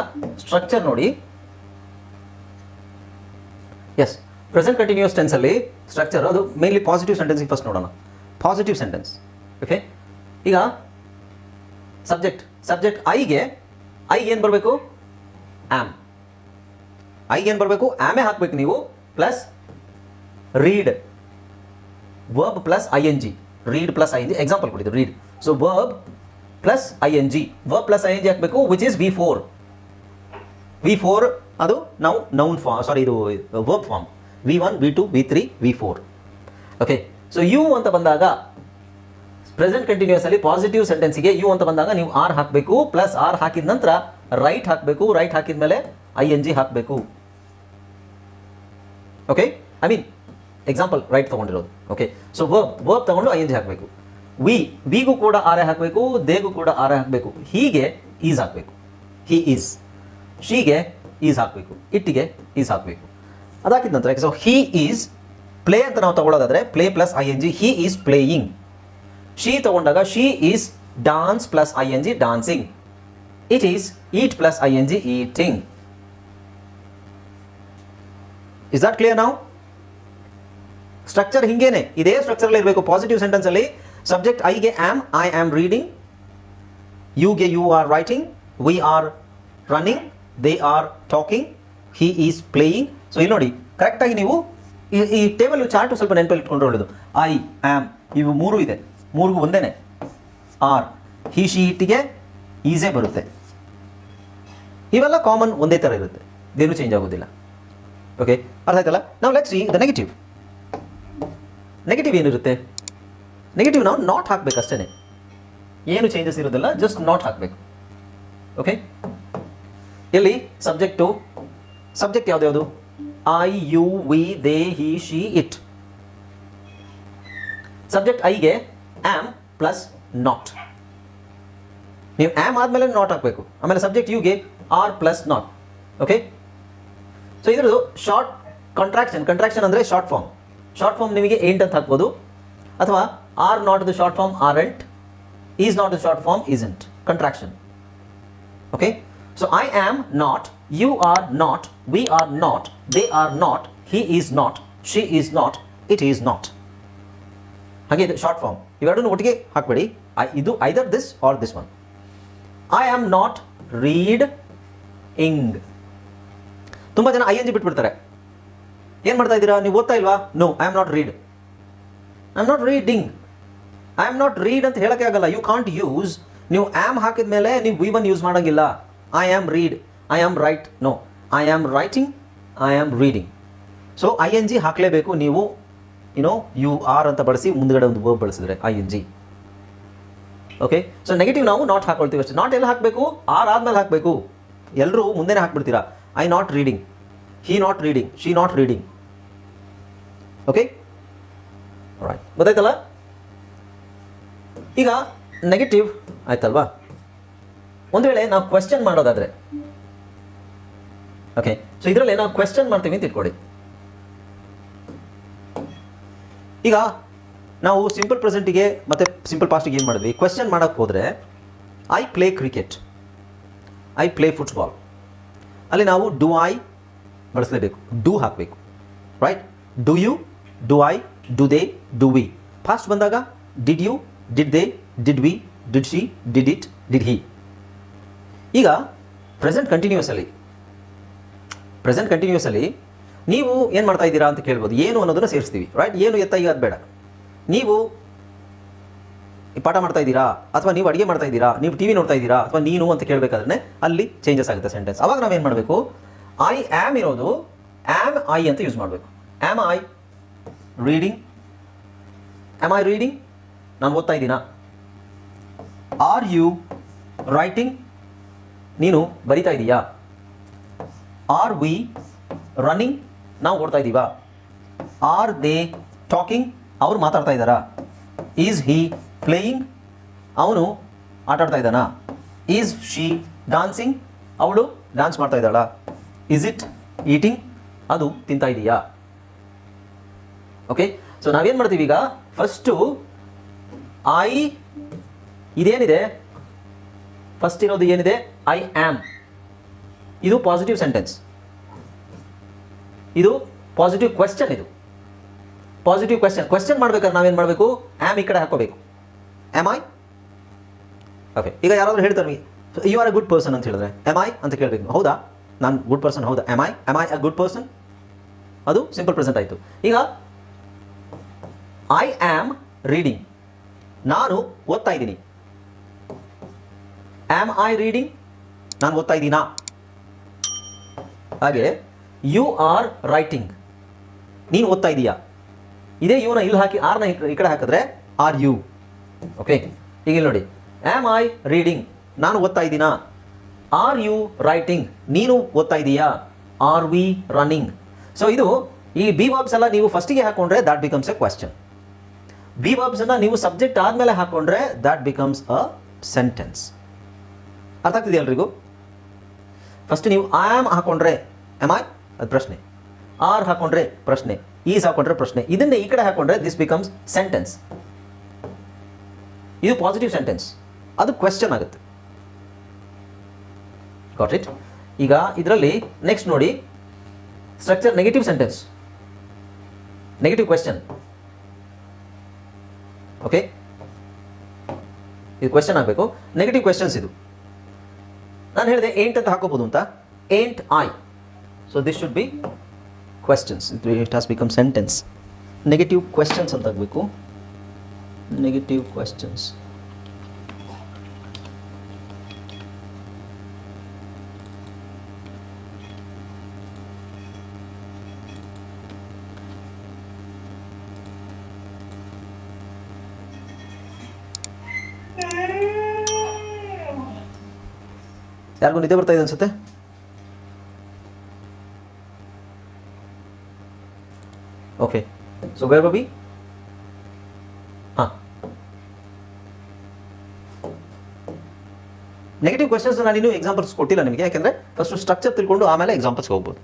ಸ್ಟ್ರಕ್ಚರ್ ನೋಡಿ. ಎಸ್ ಪ್ರೆಸೆಂಟ್ ಕಂಟಿನ್ಯೂಸ್ ಟೆನ್ಸಲ್ಲಿ ಸ್ಟ್ರಕ್ಚರ್ ಅದು ಮೇನ್ಲಿ ಪಾಸಿಟಿವ್ ಸೆಂಟೆನ್ಸಿಗೆ ಫಸ್ಟ್ ನೋಡೋಣ. ಪಾಸಿಟಿವ್ ಸೆಂಟೆನ್ಸ್ ಓಕೆ ಈಗ ಸಬ್ಜೆಕ್ಟ್ ಸಬ್ಜೆಕ್ಟ್ ಐಗೆ ಐ ಏನು ಬರಬೇಕು? ಆಮ್ ಐಗೆ ಏನು ಬರಬೇಕು? ಆ್ಯಮೇ ಹಾಕಬೇಕು ನೀವು plus read verb plus I N G read plus I N G example ಕೊಟ್ಟಿದ್ದು read so verb plus I N G verb plus I N G ಹಾಕಬೇಕು which is V four V four ಅದು ನಾವು noun form sorry ಇದು verb form V one V two V three V four okay so you ಅಂತ ಬಂದಾಗ present continuous ಅಲ್ಲಿ positive ಸೆಂಟೆನ್ಸಿಗೆ you ಅಂತ ಬಂದಾಗ ನೀವು ಆರ್ ಹಾಕಬೇಕು ಪ್ಲಸ್ ಆರ್ ಹಾಕಿದ ನಂತರ ರೈಟ್ ಹಾಕಬೇಕು ರೈಟ್ ಹಾಕಿದ ಮೇಲೆ ಐ ಎನ್ ಜಿ ಹಾಕಬೇಕು. Okay I mean example right ತೊಗೊಂಡಿರೋದು. Okay so verb verb ತಗೊಂಡು ಐ ಎನ್ ಜಿ ಹಾಕಬೇಕು ವಿ ವಿಗೂ ಕೂಡ ಆರ್ ಹಾಕಬೇಕು ದೇಗೂ ಕೂಡ ಆರ್ ಹಾಕಬೇಕು. ಹೀಗೆ ಈಸ್ ಹಾಕಬೇಕು. ಹಿ ಈಸ್ ಶೀಗೆ ಈಸ್ ಹಾಕಬೇಕು, ಇಟ್ಟಿಗೆ ಈಸ್ ಹಾಕಬೇಕು. ಅದಾಕಿದ ನಂತರ ಸೊ ಹಿ ಈಸ್ ಪ್ಲೇ ಅಂತ ನಾವು ತಗೊಳ್ಳೋದಾದ್ರೆ play plus I N G he is playing she ತಗೊಂಡಾಗ she is dance plus I N G dancing it is eat plus I N G eating is that clear ನಾವು structure ಹಿಂಗೇನೆ, ಇದೇ structure ಇರಬೇಕು. Positive sentence ಅಲ್ಲಿ subject ಐಗೆ am I am reading ಯುಗೆ you are writing we are running they are talking he is playing so ಇಲ್ಲಿ ನೋಡಿ ಕರೆಕ್ಟಾಗಿ ನೀವು ಈ ಟೇಬಲ್ ಚಾರ್ಟು ಸ್ವಲ್ಪ ನೆನಪಲ್ಲಿ ಇಟ್ಕೊಂಡು ಒಳ್ಳೆಯದು ಐ ಆಮ್ ಇವು ಮೂರು ಇದೆ. ಮೂರಿಗೂ ಒಂದೇನೆ. ಆರ್ ಹಿ ಶಿ ಇಟ್ಟಿಗೆ ಈಸೇ ಬರುತ್ತೆ. ಇವೆಲ್ಲ ಕಾಮನ್ ಒಂದೇ ಥರ ಇರುತ್ತೆ. ಇದೇನು ಚೇಂಜ್ ಆಗೋದಿಲ್ಲ. ಓಕೆ ಅರ್ಥ ಆಯ್ತಲ್ಲ? ನಾವು let's see the negative negative ಏನಿರುತ್ತೆ? ನೆಗೆಟಿವ್ ನಾವು ನಾಟ್ ಹಾಕ್ಬೇಕು ಅಷ್ಟೇ ಏನು ಚೇಂಜಸ್ ಇರೋದಿಲ್ಲ ಜಸ್ಟ್ ನಾಟ್ ಹಾಕಬೇಕು. ಓಕೆ ಇಲ್ಲಿ ಸಬ್ಜೆಕ್ಟು ಸಬ್ಜೆಕ್ಟ್ ಯಾವ್ದು I you we they he she it subject ಐಗೆ am plus not ನೀವು ಆಮ್ ಆದಮೇಲೆ ನಾಟ್ ಹಾಕಬೇಕು. ಆಮೇಲೆ ಸಬ್ಜೆಕ್ಟ್ ಯುಗೆ are plus not okay so ಇದ್ರದ್ದು ಶಾರ್ಟ್ ಕಾಂಟ್ರಾಕ್ಷನ್ ಕಂಟ್ರಾಕ್ಷನ್ ಅಂದರೆ ಶಾರ್ಟ್ ಫಾರ್ಮ್ ಶಾರ್ಟ್ ಫಾರ್ಮ್ ನಿಮಗೆ ಏಂಟ್ ಅಂತ ಹಾಕ್ಬೋದು. ಅಥವಾ are not the short form aren't is not the short form is ain't contraction okay so I am not, you are not, we are not, they are not, he is not, she is not, it is not. ಹಾಗೆ ಇದು short form ಇವೆರಡನ್ನು ಒಟ್ಟಿಗೆ ಹಾಕಬೇಡಿ. ಇದು either this or this one I am not reading ತುಂಬ ಜನ I N G ಬಿಟ್ಬಿಡ್ತಾರೆ. ಏನು ಮಾಡ್ತಾ ಇದ್ದೀರಾ? ನೀವು ಓದ್ತಾ ಇಲ್ವಾ? No I am not read I am not reading I am not read ಅಂತ ಹೇಳಕ್ಕೆ ಆಗಲ್ಲ. ಯು ಕಾಂಟ್ ಯೂಸ್ ನೀವು ಆಮ್ ಹಾಕಿದ ಮೇಲೆ ನೀವು ವಿ ಒನ್ ಯೂಸ್ ಮಾಡೋಂಗಿಲ್ಲ. I am read I am write no I am writing I am reading so I N G ಹಾಕಲೇಬೇಕು ನೀವು you know you are ಅಂತ ಬಳಸಿ ಮುಂದ್ಗಡೆ ಒಂದು ವರ್ಬ್ ಬಳಸಿದ್ರೆ I N G okay so negative ನಾವು ನಾಟ್ ಹಾಕೊಳ್ತೀವಿ ಅಷ್ಟೇ. ನಾಟ್ ಎಲ್ಲಿ ಹಾಕಬೇಕು? ಆರ್ ಆದ್ಮೇಲೆ ಹಾಕಬೇಕು. ಎಲ್ಲರೂ ಮುಂದೆನೇ ಹಾಕ್ಬಿಡ್ತೀರಾ? I not reading he not reading she not reading okay right ಗೊತ್ತಾಯ್ತಲ್ಲ? ಈಗ ನೆಗೆಟಿವ್ ಆಯ್ತಲ್ವಾ? ಒಂದು ವೇಳೆ ನಾವು ಕ್ವೆಶ್ಚನ್ ಮಾಡೋದಾದ್ರೆ. ಓಕೆ ಸೊ ಇದರಲ್ಲಿ ನಾವು ಕ್ವೆಶ್ಚನ್ ಮಾಡ್ತೀವಿ ಅಂತ ಇಟ್ಕೊಳ್ಳಿ. ಈಗ ನಾವು ಸಿಂಪಲ್ ಪ್ರೆಸೆಂಟಿಗೆ ಮತ್ತೆ ಸಿಂಪಲ್ ಪಾಸ್ಟಿಗೆ ಏನು ಮಾಡಿದ್ವಿ? ಕ್ವೆಶ್ಚನ್ ಮಾಡೋಕ್ಕೆ ಹೋದರೆ I play cricket I play football ಅಲ್ಲಿ ನಾವು ಡು ಐ ಬಳಸಲೇಬೇಕು. ಡೂ ಹಾಕಬೇಕು. Right do you do I do they do we past ಬಂದಾಗ did you did they did we did she did it did he ಈಗ present ಕಂಟಿನ್ಯೂಸಲ್ಲಿ present ಕಂಟಿನ್ಯೂಸಲ್ಲಿ ನೀವು ಏನು ಮಾಡ್ತಾ ಇದ್ದೀರಾ ಅಂತ ಕೇಳ್ಬೋದು. ಏನು ಅನ್ನೋದನ್ನು ಸೇರಿಸ್ತೀವಿ ರೈಟ್ ಏನು ಎತ್ತ ಈಗ ಅದು ಬೇಡ. ನೀವು ಪಾಠ ಮಾಡ್ತಾ ಇದ್ದೀರಾ, ಅಥವಾ ನೀವು ಅಡುಗೆ ಮಾಡ್ತಾ ಇದ್ದೀರಾ, ನೀವು ಟಿ ವಿ ನೋಡ್ತಾ ಇದ್ದೀರಾ, ಅಥವಾ ನೀನು ಅಂತ ಕೇಳಬೇಕಾದ್ರೆ ಅಲ್ಲಿ ಚೇಂಜಸ್ ಆಗುತ್ತೆ ಸೆಂಟೆನ್ಸ್ ಅವಾಗ ನಾವೇನು ಮಾಡಬೇಕು? ಐ ಆಮ್ ಇರೋದು ಆಮ್ ಐ ಅಂತ ಯೂಸ್ ಮಾಡಬೇಕು. Am I reading am I reading ನಾನು ಓದ್ತಾ ಇದ್ದೀನಾ ಆರ್ ಯು ರೈಟಿಂಗ್ ನೀನು ಬರಿತಾ ಇದೀಯಾ? ಆರ್ ವಿ ರನ್ನಿಂಗ್ ನಾವು ಓಡ್ತಾ ಇದ್ದೀವಾ ಆರ್ ದೇ ಟಾಕಿಂಗ್ ಅವರು ಮಾತಾಡ್ತಾ ಇದ್ದಾರಾ? ಈಸ್ ಹಿ ಪ್ಲೇಯಿಂಗ್ ಅವನು ಆಟಾಡ್ತಾ ಇದ್ದಾನಾ? ಈಸ್ ಶಿ ಡಾನ್ಸಿಂಗ್ ಅವಳು ಡಾನ್ಸ್ ಮಾಡ್ತಾ ಇದ್ದಾಳ? ಈಸ್ ಇಟ್ ಈಟಿಂಗ್ ಅದು ತಿಂತಾ ಇದೆಯಾ? ಓಕೆ ಸೊ ನಾವೇನು ಮಾಡ್ತೀವಿ ಈಗ? First I ಇದೇನಿದೆ? ಫಸ್ಟ್ ಇರೋದು ಏನಿದೆ? ಐ ಆಮ್ ಇದು ಪಾಸಿಟಿವ್ ಸೆಂಟೆನ್ಸ್ ಇದು ಪಾಸಿಟಿವ್ ಕ್ವೆಶ್ಚನ್ ಇದು. ಪಾಸಿಟಿವ್ ಕ್ವೆಶ್ಚನ್ ಕ್ವೆಶ್ಚನ್ ಮಾಡ್ಬೇಕಾದ್ರೆ ನಾವೇನು ಮಾಡಬೇಕು? ಆಮ್ ಈ ಕಡೆ ಹಾಕೋಬೇಕು ಆಮ್ ಐ ಓಕೆ ಈಗ ಯಾರಾದರೂ ಹೇಳ್ತಾರೆ you are a good person ಅಂತ ಹೇಳಿದ್ರೆ ಎಂ ಐ ಅಂತ ಕೇಳಬೇಕು. ಹೌದಾ? ನಾನು ಗುಡ್ ಪರ್ಸನ್ ಹೌದಾ? Am I am I a good person ಅದು ಸಿಂಪಲ್ ಪ್ರೆಸೆಂಟ್ ಆಯಿತು. ಈಗ ಐ ಆಮ್ ರೀಡಿಂಗ್ ನಾನು ಓದ್ತಾ ಇದ್ದೀನಿ. ಆಮ್ ಐ ರೀಡಿಂಗ್ ನಾನು ಓದ್ತಾ ಇದ್ದೀನಾ ಹಾಗೆ ಯು ಆರ್ ರೈಟಿಂಗ್ ನೀನು ಓದ್ತಾ ಇದೀಯಾ ಇದೇ ಯುನ ಇಲ್ಲಿ ಹಾಕಿ ಆರ್ನ ಈ ಕಡೆ ಹಾಕಿದ್ರೆ ಆರ್ ಯು ಓಕೆ ಈಗ ಇಲ್ಲಿ ನೋಡಿ. ಆಮ್ ಐ ರೀಡಿಂಗ್ ನಾನು ಓದ್ತಾ ಇದ್ದೀನಾ ಆರ್ ಯು ರೈಟಿಂಗ್ ನೀನು ಓದ್ತಾ ಇದೀಯಾ ಆರ್ ವಿ ರನ್ನಿಂಗ್ ಸೊ ಇದು ಈ ಬಿ ವರ್ಬ್ಸ್ ಎಲ್ಲ ನೀವು ಫಸ್ಟಿಗೆ ಹಾಕೊಂಡ್ರೆ that becomes a question be verbs ಅನ್ನ ನೀವು ಸಬ್ಜೆಕ್ಟ್ ಆದ್ಮೇಲೆ ಹಾಕೊಂಡ್ರೆ ದಾಟ್ ಬಿಕಮ್ಸ್ ಅ ಸೆಂಟೆನ್ಸ್ ಅರ್ಥ ಆಗ್ತಿದೆಯಾ ಎಲ್ರಿಗೂ? ಫಸ್ಟ್ ನೀವು ಐ ಆಮ್ ಹಾಕೊಂಡ್ರೆ ಎಂ ಐ ಅದು ಪ್ರಶ್ನೆ. ಆರ್ ಹಾಕೊಂಡ್ರೆ ಪ್ರಶ್ನೆ. ಈಸ್ ಹಾಕೊಂಡ್ರೆ ಪ್ರಶ್ನೆ. ಇದನ್ನ ಈ ಕಡೆ ಹಾಕೊಂಡ್ರೆ ದಿಸ್ ಬಿಕಮ್ಸ್ ಸೆಂಟೆನ್ಸ್ ಇದು ಪಾಸಿಟಿವ್ ಸೆಂಟೆನ್ಸ್ ಅದು ಕ್ವೆಶ್ಚನ್ ಆಗುತ್ತೆ. ಗಾಟ್ ಇಟ್ ಈಗ ಇದರಲ್ಲಿ ನೆಕ್ಸ್ಟ್ ನೋಡಿ structure negative sentence negative question okay ಇದು ಕ್ವೆಶ್ಚನ್ ಆಗಬೇಕು. ನೆಗೆಟಿವ್ ಕ್ವೆಶ್ಚನ್ಸ್ ಇದು. ನಾನು ಹೇಳಿದೆ ಏಂಟ್ ಅಂತ ಹಾಕೋಬಹುದು ಅಂತ. Aren't I so this should be questions it has become sentence negative questions ಅಂತ ಆಗಬೇಕು ನೆಗೆಟಿವ್ ಕ್ವೆಶ್ಚನ್ಸ್ ಯಾರಿಗೂ ನಿದ್ದೆ ಬರ್ತಾ ಇದೆ ಅನಿಸುತ್ತೆ? ಓಕೆ ಸೊ ಬೇಬಿ ಹಾಂ. ನೆಗೆಟಿವ್ ಕ್ವೆಶನ್ಸ್ ನಾನು ಇನ್ನೂ ಎಕ್ಸಾಂಪಲ್ಸ್ ಕೊಟ್ಟಿಲ್ಲ ನಿಮಗೆ. ಯಾಕೆಂದರೆ ಫಸ್ಟ್ ಸ್ಟ್ರಕ್ಚರ್ ತಿಳ್ಕೊಂಡು ಆಮೇಲೆ ಎಕ್ಸಾಂಪಲ್ಸ್ಗೆ ಹೋಗ್ಬೋದು.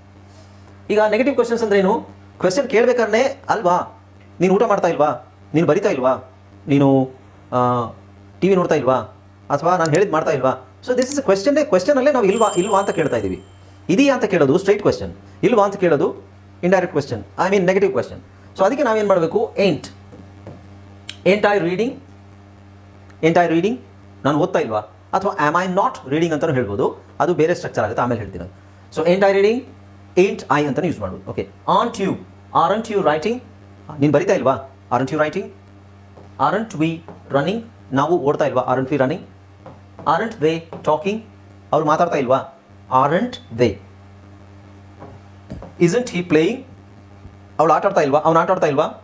ಈಗ ನೆಗೆಟಿವ್ ಕ್ವೆಶನ್ಸ್ ಅಂದ್ರೆ ಏನು? ಕ್ವೆಶನ್ ಕೇಳಬೇಕಾದ್ರೆ, ಅಲ್ವಾ? ನೀನು ಊಟ ಮಾಡ್ತಾ ಇಲ್ವಾ? ನೀನು ಬರಿತಾ ಇಲ್ವಾ? ನೀನು ಟಿ ವಿ ನೋಡ್ತಾ ಇಲ್ವಾ? ಅಥವಾ ನಾನು ಹೇಳಿದ್ ಮಾಡ್ತಾ ಇಲ್ವಾ? ಸೊ ದಿಸ್ ಇಸ್ ಕ್ವೆಶನ್ನೇ ಕ್ವೆಶನಲ್ಲೇ ನಾವು ಇಲ್ವಾ ಇಲ್ವಾ ಅಂತ ಕೇಳ್ತಾ ಇದ್ದೀವಿ. ಇದೆಯಾ ಅಂತ ಕೇಳೋದು ಸ್ಟ್ರೈಟ್ ಕ್ವೆಶನ್ ಇಲ್ವಾ ಅಂತ ಕೇಳೋದು indirect question I mean negative question so ಅದಕ್ಕೆ ನಾವೇನು ಮಾಡಬೇಕು? Aren't aren't I reading aren't I reading ನಾನು ಓದ್ತಾ ಇಲ್ವಾ? ಅಥವಾ ಆಮ್ ಐ ನಾಟ್ ರೀಡಿಂಗ್ ಅಂತಲೂ ಹೇಳ್ಬೋದು. ಅದು ಬೇರೆ ಸ್ಟ್ರಕ್ಚರ್ ಆಗುತ್ತೆ, ಆಮೇಲೆ ಹೇಳ್ತೀನಿ so ain't I reading ain't I ಅಂತಲೇ ಯೂಸ್ ಮಾಡ್ಬೋದು. Okay on you aren't you writing ನೀನು ಬರಿತಾ ಇಲ್ವಾ? Aren't you writing aren't we running ನಾವು ಓಡ್ತಾ ಇಲ್ವಾ? Aren't we running aren't they talking ಅವ್ರು ಮಾತಾಡ್ತಾ ಇಲ್ವಾ? Aren't they isn't he playing ಅವಳು ಆಟಾಡ್ತಾ ಇಲ್ವಾ? ಅವ್ನು ಆಟಾಡ್ತಾ ಇಲ್ವಾ?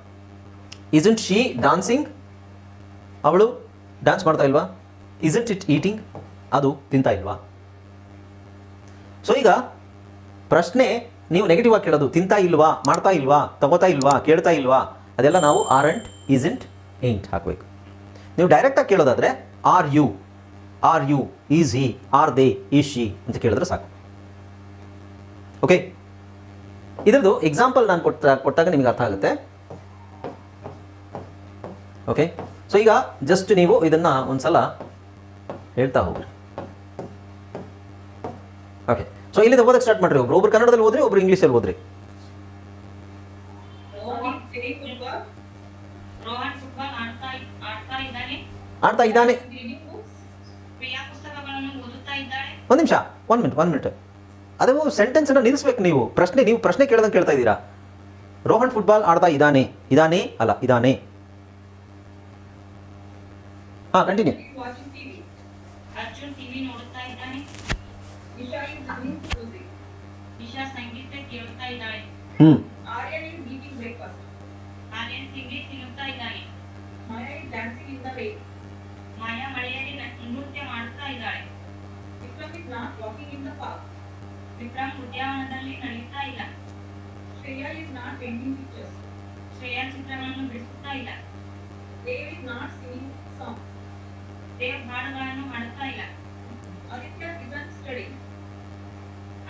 ಇಸಂಟ್ ಶಿ ಡಾನ್ಸಿಂಗ್ ಅವಳು ಡ್ಯಾನ್ಸ್ ಮಾಡ್ತಾ ಇಲ್ವಾ? ಇಸಂಟ್ ಇಟ್ ಈಟಿಂಗ್ ಅದು ತಿಂತಾ ಇಲ್ವಾ? ಸೊ ಈಗ ಪ್ರಶ್ನೆ ನೀವು ನೆಗೆಟಿವ್ ಆಗಿ ಕೇಳೋದು, ತಿಂತಾ ಇಲ್ವಾ, ಮಾಡ್ತಾ ಇಲ್ವಾ, ತಗೋತಾ ಇಲ್ವಾ, ಕೇಳ್ತಾ ಇಲ್ವಾ? ಅದೆಲ್ಲ ನಾವು ಆರ್ ಆರಂಟ್ ಇಸಂಟ್ ಏಂಟ್ ಹಾಕಬೇಕು. ನೀವು ಡೈರೆಕ್ಟಾಗಿ ಕೇಳೋದಾದ್ರೆ are you are you is he are they is she ಅಂತ ಕೇಳಿದ್ರೆ ಸಾಕು. ಓಕೆ ಇದರದು ಎಕ್ಸಾಂಪಲ್ ನಾನು ಕೊಟ್ಟ ಕೊಟ್ಟಾಗ ನಿಮಗೆ ಅರ್ಥ ಆಗುತ್ತೆ. ಓಕೆ ಸೊ ಈಗ ಜಸ್ಟ್ ನೀವು ಇದನ್ನ ಒಂದ್ಸಲ ಹೇಳ್ತಾ ಹೋಗ್ರಿ. ಓಕೆ ಸೊ ಇಲ್ಲಿಂದ ಓದಕ್ಕೆ ಸ್ಟಾರ್ಟ್ ಮಾಡ್ರಿ ಒಬ್ರು. ಒಬ್ರು ಕನ್ನಡದಲ್ಲಿ ಓದ್ರಿ ಒಬ್ರು ಇಂಗ್ಲೀಷಲ್ಲಿ ಓದ್ರಿ. ಆಡ್ತಾ ಇದ್ದಾನೆ ಆಡ್ತಾ ಇದ್ದಾನೆ ಪ್ರಿಯಾ ಪುಸ್ತಕಗಳನ್ನು ಓದುತ್ತಾ ಇದ್ದಾಳೆ ಒಂದು ನಿಮಿಷ ಒನ್ ಮಿನಿಟ್ ಒನ್ ಮಿನಿಟ್ ಅದೇ ಸೆಂಟೆನ್ಸ್ ಅನ್ನ ನಿಲ್ಲಿಸ್ಬೇಕು ನೀವು. ಪ್ರಶ್ನೆ ನೀವು ಪ್ರಶ್ನೆ ಕೇಳ್ದಂಗೆ ಕೇಳ್ತಾ ಇದ್ದೀರಾ? ರೋಹನ್ ಫುಟ್ಬಾಲ್ ಆಡ್ತಾ ಇದಾನೆ ಇದಾನೆ ಅಲ್ಲ ಇದಾನೆ ಹಾ ಕಂಟಿನ್ಯೂ ಹ್ಮ್. ಮಾಯಾ ಮಳೆಯಲ್ಲಿ ನೃತ್ಯ ಮಾಡುತ್ತಾ ಇದ್ದಾಳೆ. Is not walking in the park. Vikram ಉದ್ಯಾನವನದಲ್ಲಿ ನಡೆಯುತ್ತಾ ಇಲ್ಲ Shreya is not painting pictures. Shreya ಚಿತ್ರಗಳನ್ನು ಬಿಡಿಸುತ್ತಾ ಇಲ್ಲ Dev is not singing songs. Dev ಹಾಡುಗಳನ್ನು ಹಾಡುತ್ತಾ ಇಲ್ಲ Aditya isn't studying.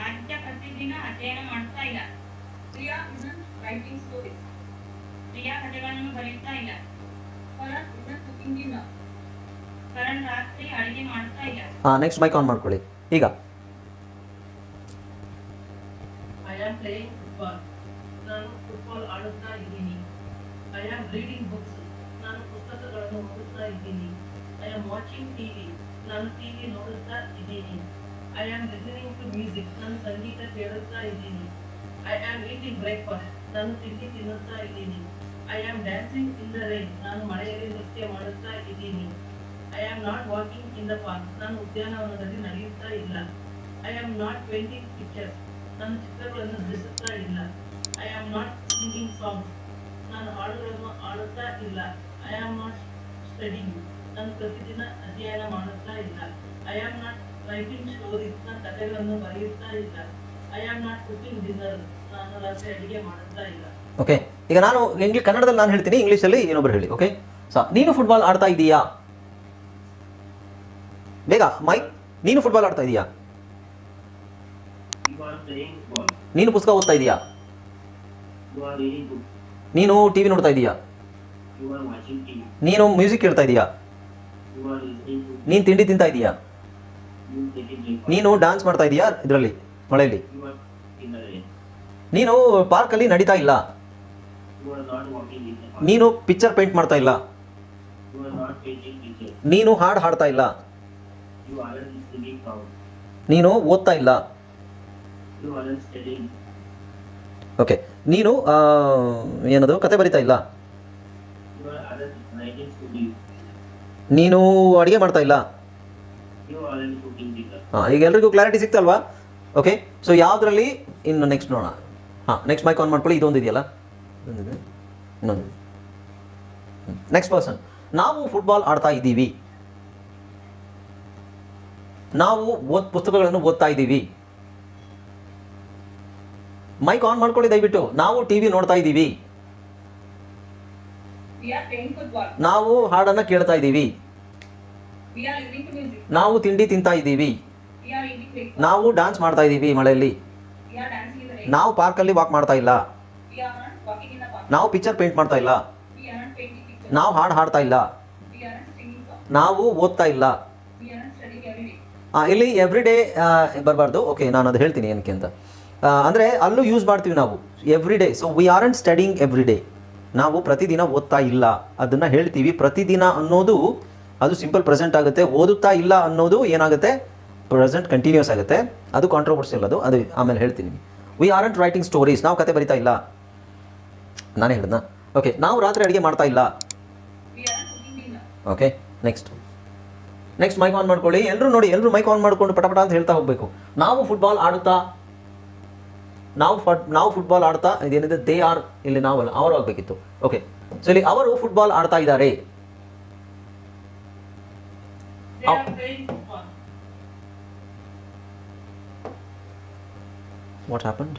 ಆದಿತ್ಯ ಪ್ರತಿದಿನ ಅಧ್ಯಯನ ಮಾಡುತ್ತಾ ಇಲ್ಲ Priya isn't writing stories. Priya ಕಥೆಗಳನ್ನು ಬರೆಯುತ್ತಾ ಇಲ್ಲ Karan isn't cooking dinner. Karan ರಾತ್ರಿ ಅಡಿಗೆ ಮಾಡುತ್ತಾ ಇಲ್ಲ ಹಾ ನೆಕ್ಸ್ಟ್ ಮೈಕ್ ಆನ್ ಮಾಡ್ಕೊಳ್ಳಿ. ಈಗ. ಐ ಆಮ್ ಪ್ಲೇಯಿಂಗ್ ಫುಟ್ಬಾಲ್ ನಾನು ಫುಟ್ಬಾಲ್ ಆಡುತ್ತಾ ಇದ್ದೀನಿ. ಐ ಆಮ್ ರೀಡಿಂಗ್ ಬುಕ್ಸ್ ನಾನು ಪುಸ್ತಕಗಳನ್ನು ಓದುತ್ತಾ ಇದ್ದೀನಿ. ಐ ಆಮ್ ವಾಚಿಂಗ್ ಟಿವಿ ನಾನು ಟಿವಿ ನೋಡುತ್ತಾ ಇದ್ದೀನಿ. I am listening to music ನಾನು ಸಂಗೀತ ಕೇಳುತ್ತಾ ಇದ್ದೀನಿ. ಐ ಆಮ್ ಈಟಿಂಗ್ ಬ್ರೇಕ್ಫಾಸ್ಟ್ ನಾನು ತಿಂಡಿ ತಿನ್ನುತ್ತಾ ಇದ್ದೀನಿ. I am dancing in the rain ನಾನು ಮಳೆಯಲ್ಲಿ ನೃತ್ಯ ಮಾಡುತ್ತಾ ಇದ್ದೀನಿ. I am not walking in the park ನಾನು ಉದ್ಯಾನವನದಲ್ಲಿ ನಡೆಯುತ್ತಾ ಇಲ್ಲ. I am not painting pictures ನಾನು ಚಿತ್ರಗಳನ್ನು ಬಿಡಿಸುತ್ತಾ ಇಲ್ಲ. I am not singing songs ನಾನು ಹಾಡುಗಳನ್ನು ಆಡುತ್ತಾ ಇಲ್ಲ. ಐ ಆಮ್ ನಾಟ್ ಸ್ಟಡಿಂಗ್ ನಾನು ಪ್ರತಿದಿನ ಅಧ್ಯಯನ ಮಾಡುತ್ತಾ ಇಲ್ಲ. I am not writing stories ನಾನು ಕಥೆಗಳನ್ನು ಬರೆಯುತ್ತಾ ಇಲ್ಲ. I am not cooking dinner ನಾನು ರಾತ್ರಿ ಅಡಿಗೆ ಮಾಡುತ್ತಾ ಇಲ್ಲ. ಓಕೆ ಈಗ ನಾನು ಇಂಗ್ಲಿಷ್ ಕನ್ನಡದಲ್ಲಿ ನಾನು ಹೇಳ್ತೀನಿ. ಇಂಗ್ಲೀಷಲ್ಲಿ ಏನೊಬ್ರು ಹೇಳಿ. ಓಕೆ ಸೊ ನೀನು ಫುಟ್ಬಾಲ್ ಆಡ್ತಾ ಇದ್ದೀಯಾ ಬೇಗ ಮೈಕ್ ನೀನು ಫುಟ್ಬಾಲ್ ಆಡ್ತಾ ಇದೀಯಾ? ನೀನು ಪುಸ್ತಕ ಓದ್ತಾ ಇದೀಯಾ? ನೀನು ಟಿವಿ ನೋಡ್ತಾ ಇದೀಯಾ? ನೀನು ಮ್ಯೂಸಿಕ್ ಕೇಳ್ತಾ ಇದೀಯಾ? ನೀನು ತಿಂಡಿ ತಿಂತಾ ಇದೀಯಾ? ನೀನು ಡಾನ್ಸ್ ಮಾಡ್ತಾ ಇದೀಯಾ ಇದರಲ್ಲಿ ಮಳೆಯಲ್ಲಿ? ನೀನು ಪಾರ್ಕಲ್ಲಿ ನಡೀತಾ ಇಲ್ಲ? ನೀನು ಪಿಕ್ಚರ್ ಪೇಂಟ್ ಮಾಡ್ತಾ ಇಲ್ಲ? ನೀನು ಹಾಡು ಹಾಡ್ತಾ ಇಲ್ಲ? ನೀನು ಓದ್ತಾ ಇಲ್ಲ. ಓಕೆ ನೀನು ಏನದು, ಕತೆ ಬರಿತಾ ಇಲ್ಲ. ನೀನು ಅಡುಗೆ ಮಾಡ್ತಾ ಇಲ್ಲ? ಹಾಂ, ಈಗ ಎಲ್ರಿಗೂ ಕ್ಲಾರಿಟಿ ಸಿಕ್ತಲ್ವಾ ಓಕೆ ಸೊ ಯಾವುದರಲ್ಲಿ? ಇನ್ನು ನೆಕ್ಸ್ಟ್ ನೋಡೋಣ. ಹಾಂ ನೆಕ್ಸ್ಟ್ ಮೈಕ್ ಆನ್ ಮಾಡ್ಕೊಳ್ಳಿ. ಇದೊಂದು ಇದೆಯಲ್ಲ? ಇನ್ನೊಂದು ನೆಕ್ಸ್ಟ್ ಪರ್ಸನ್ ನಾವು ಫುಟ್ಬಾಲ್ ಆಡ್ತಾ ಇದ್ದೀವಿ. ನಾವು ಓದ್ ಪುಸ್ತಕಗಳನ್ನು ಓದ್ತಾ ಇದ್ದೀವಿ. ಮೈಕ್ ಆನ್ ಮಾಡ್ಕೊಳ್ಳಿ ದಯವಿಟ್ಟು. ನಾವು ಟಿ ವಿ ನೋಡ್ತಾ ಇದ್ದೀವಿ. ನಾವು ಹಾಡನ್ನು ಕೇಳ್ತಾ ಇದ್ದೀವಿ. ನಾವು ತಿಂಡಿ ತಿಂತ ಇದ್ದೀವಿ. ನಾವು ಡ್ಯಾನ್ಸ್ ಮಾಡ್ತಾ ಇದ್ದೀವಿ ಮಳೆಯಲ್ಲಿ. ನಾವು ಪಾರ್ಕಲ್ಲಿ ವಾಕ್ ಮಾಡ್ತಾ ಇಲ್ಲ. ನಾವು ಪಿಕ್ಚರ್ ಪೇಂಟ್ ಮಾಡ್ತಾ ಇಲ್ಲ. ನಾವು ಹಾಡು ಹಾಡ್ತಾ ಇಲ್ಲ. ನಾವು ಓದ್ತಾ ಇಲ್ಲ. ಇಲ್ಲಿ ಎವ್ರಿ ಡೇ ಬರಬಾರ್ದು. ಓಕೆ ನಾನು ಅದು ಹೇಳ್ತೀನಿ ಏನಕ್ಕೆ ಅಂತ. ಅಂದರೆ ಅಲ್ಲೂ ಯೂಸ್ ಮಾಡ್ತೀವಿ ನಾವು. Every day so we aren't studying every day ನಾವು ಪ್ರತಿದಿನ ಓದ್ತಾ ಇಲ್ಲ ಅದನ್ನು ಹೇಳ್ತೀವಿ. ಪ್ರತಿದಿನ ಅನ್ನೋದು ಅದು ಸಿಂಪಲ್ ಪ್ರೆಸೆಂಟ್ ಆಗುತ್ತೆ. ಓದುತ್ತಾ ಇಲ್ಲ ಅನ್ನೋದು ಏನಾಗುತ್ತೆ? ಪ್ರೆಸೆಂಟ್ ಕಂಟಿನ್ಯೂಸ್ ಆಗುತ್ತೆ. ಅದು ಕಾಂಟ್ರವರ್ಸಿಯಲ್ ಅದು. ಅದು ಆಮೇಲೆ ಹೇಳ್ತೀನಿ we aren't writing stories ನಾವು ಕತೆ ಬರಿತಾ ಇಲ್ಲ. ನಾನೇ ಹೇಳಿದ್ನಾ ಓಕೆ ನಾವು ರಾತ್ರಿ ಅಡುಗೆ ಮಾಡ್ತಾ ಇಲ್ಲ. Okay next next mic on ಮಾಡ್ಕೊಳ್ಳಿ. ಎಲ್ಲರೂ ನೋಡಿ ಎಲ್ಲರೂ ಮೈಕ್ ಆನ್ ಮಾಡ್ಕೊಂಡು ಪಟಪಟ ಪಟ ಅಂತ ಹೇಳ್ತಾ ಹೋಗಬೇಕು. ನಾವು ಫುಟ್ಬಾಲ್ ಆಡುತ್ತಾ? ನಾವು ಫಟ್ ನಾವು ಫುಟ್ಬಾಲ್ ಆಡ್ತಾ ಇದೇನಿದೆ? ದೇ ಆರ್ ಇಲ್ಲಿ ನಾವಲ್ಲ ಅವರು ಆಗಬೇಕಿತ್ತು. ಓಕೆ ಸೊ ಇಲ್ಲಿ ಅವರು ಫುಟ್ಬಾಲ್ ಆಡ್ತಾ ಇದ್ದಾರೆ. ವಾಟ್ ಹ್ಯಾಪನ್ಡ್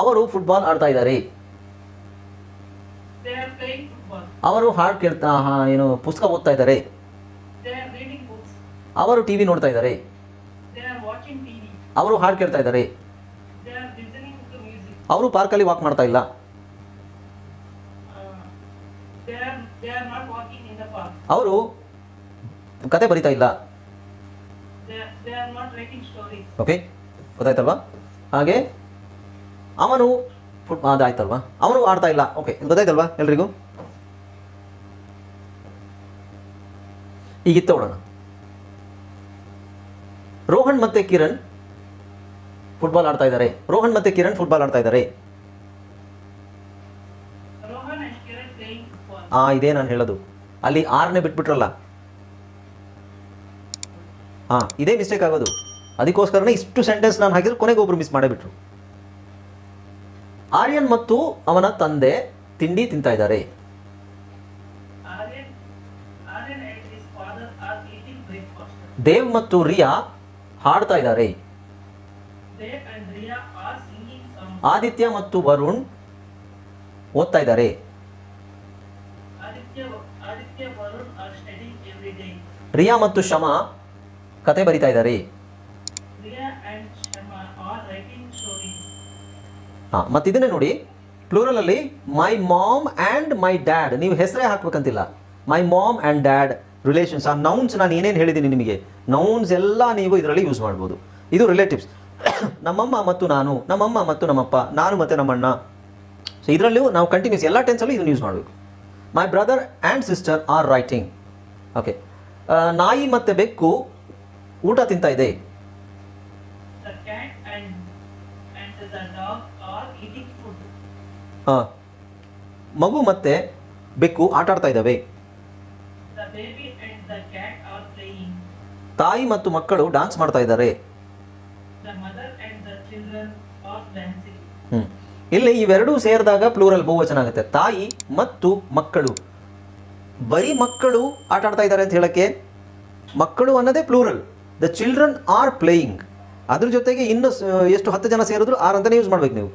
ಅವರು ಫುಟ್ಬಾಲ್ ಆಡ್ತಾ ಇದ್ದಾರೆ They are playing football. ಅವರು ಹಾಡು ಕೇಳ್ತಾ ಏನು ಪುಸ್ತಕ ಓದ್ತಾ ಇದ್ದಾರೆ. ಅವರು ಟಿವಿ ನೋಡ್ತಾ ಇದ್ದಾರೆ. ಅವರು ಹಾಡು ಕೇಳ್ತಾ ಇದ್ದಾರೆ. ಅವರು ಪಾರ್ಕಲ್ಲಿ ವಾಕ್ ಮಾಡ್ತಾ ಇಲ್ಲ. ಅವರು ಕತೆ ಬರಿತಾ ಇಲ್ಲ. ಓಕೆ ಗೊತ್ತಾಯ್ತಲ್ವಾ? ಹಾಗೆ ಅವನು ಫುಟ್ ಅದಾಯ್ತಲ್ವಾ? ಅವನು ಆಡ್ತಾ ಇಲ್ಲ. ಓಕೆ ಗೊತ್ತಾಯ್ತಲ್ವಾ ಎಲ್ರಿಗೂ? ಈಗ ತಗೊಳ್ಳೋಣ ರೋಹನ್ ಮತ್ತೆ ಕಿರಣ್ ಫುಟ್ಬಾಲ್ ಆಡ್ತಾ ಇದ್ದಾರೆ. ರೋಹನ್ ಮತ್ತೆ ಕಿರಣ್ ಫುಟ್ಬಾಲ್ ಆಡ್ತಾ ಇದ್ದಾರೆ. ಆ ಇದೇ ನಾನು ಹೇಳೋದು. ಅಲ್ಲಿ ಆರನೇ ಬಿಟ್ಬಿಟ್ರಲ್ಲ. ಹಾಂ ಇದೇ ಮಿಸ್ಟೇಕ್ ಆಗೋದು. ಅದಕ್ಕೋಸ್ಕರನೇ ಇಷ್ಟು ಸೆಂಟೆನ್ಸ್ ನಾನು ಹಾಕಿದ್ರು ಕೊನೆಗೆ ಒಬ್ರು ಮಿಸ್ ಮಾಡೇಬಿಟ್ರು. ಆರ್ಯನ್ ಮತ್ತು ಅವನ ತಂದೆ ತಿಂಡಿ ತಿಂತಾ ಇದ್ದಾರೆ. ದೇವ್ ಮತ್ತು ರಿಯಾ ಹಾಡ್ತಾ ಇದ್ದಾರೆ. ಆದಿತ್ಯ ಮತ್ತು ವರುಣ್ ಓದ್ತಾ ಇದ್ದಾರೆ. ರಿಯಾ ಮತ್ತು ಶಮಾ ಕತೆ ಬರಿತಾ ಇದ್ದಾರೆ ಮತ್ತಿದನ್ನೇ. ಹಾಂ ನೋಡಿ ಪ್ಲೂರಲಲ್ಲಿ my mom and my dad ನೀವು ಹೆಸರೇ ಹಾಕ್ಬೇಕಂತಿಲ್ಲ my mom and dad relations ಆ ನೌನ್ಸ್ ನಾನು ಏನೇನು ಹೇಳಿದ್ದೀನಿ ನಿಮಗೆ? ನೌನ್ಸ್ ಎಲ್ಲ ನೀವು ಇದರಲ್ಲಿ ಯೂಸ್ ಮಾಡ್ಬೋದು. ಇದು ರಿಲೇಟಿವ್ಸ್ ನಮ್ಮಮ್ಮ ಮತ್ತು ನಾನು ನಮ್ಮಮ್ಮ ಮತ್ತು ನಮ್ಮಪ್ಪ ನಾನು ಮತ್ತು ನಮ್ಮಣ್ಣ. ಸೊ ಇದರಲ್ಲೂ ನಾವು ಕಂಟಿನ್ಯೂಸ್ ಎಲ್ಲ ಟೆನ್ಸಲ್ಲೂ ಇದನ್ನು ಯೂಸ್ ಮಾಡಬೇಕು. My brother and sister are writing okay ನಾಯಿ ಮತ್ತು ಬೆಕ್ಕು ಊಟ ತಿಂತ ಇದೆ. ಆ, ಮಗು ಮತ್ತು ಬೆಕ್ಕು ಆಟ ಆಡ್ತಾ ಇದ್ದಾವೆ. ತಾಯಿ ಮತ್ತು ಮಕ್ಕಳು ಡಾನ್ಸ್ ಮಾಡ್ತಾ ಇದ್ದಾರೆ. ಹ್ಮ್. ಇಲ್ಲಿ ಇವೆರಡೂ ಸೇರಿದಾಗ ಪ್ಲೂರಲ್ ಬಹುವಚನ ಆಗುತ್ತೆ. ತಾಯಿ ಮತ್ತು ಮಕ್ಕಳು. ಬರೀ ಮಕ್ಕಳು ಆಟ ಆಡ್ತಾ ಇದ್ದಾರೆ ಅಂತ ಹೇಳಕ್ಕೆ ಮಕ್ಕಳು ಅನ್ನೋದೇ plural the children are playing ಅದ್ರ ಜೊತೆಗೆ ಇನ್ನು ಎಷ್ಟು ಹತ್ತು ಜನ ಸೇರಿದ್ರು ಆರ್ ಅಂತಾನೆ ಯೂಸ್ ಮಾಡ್ಬೇಕು ನೀವು.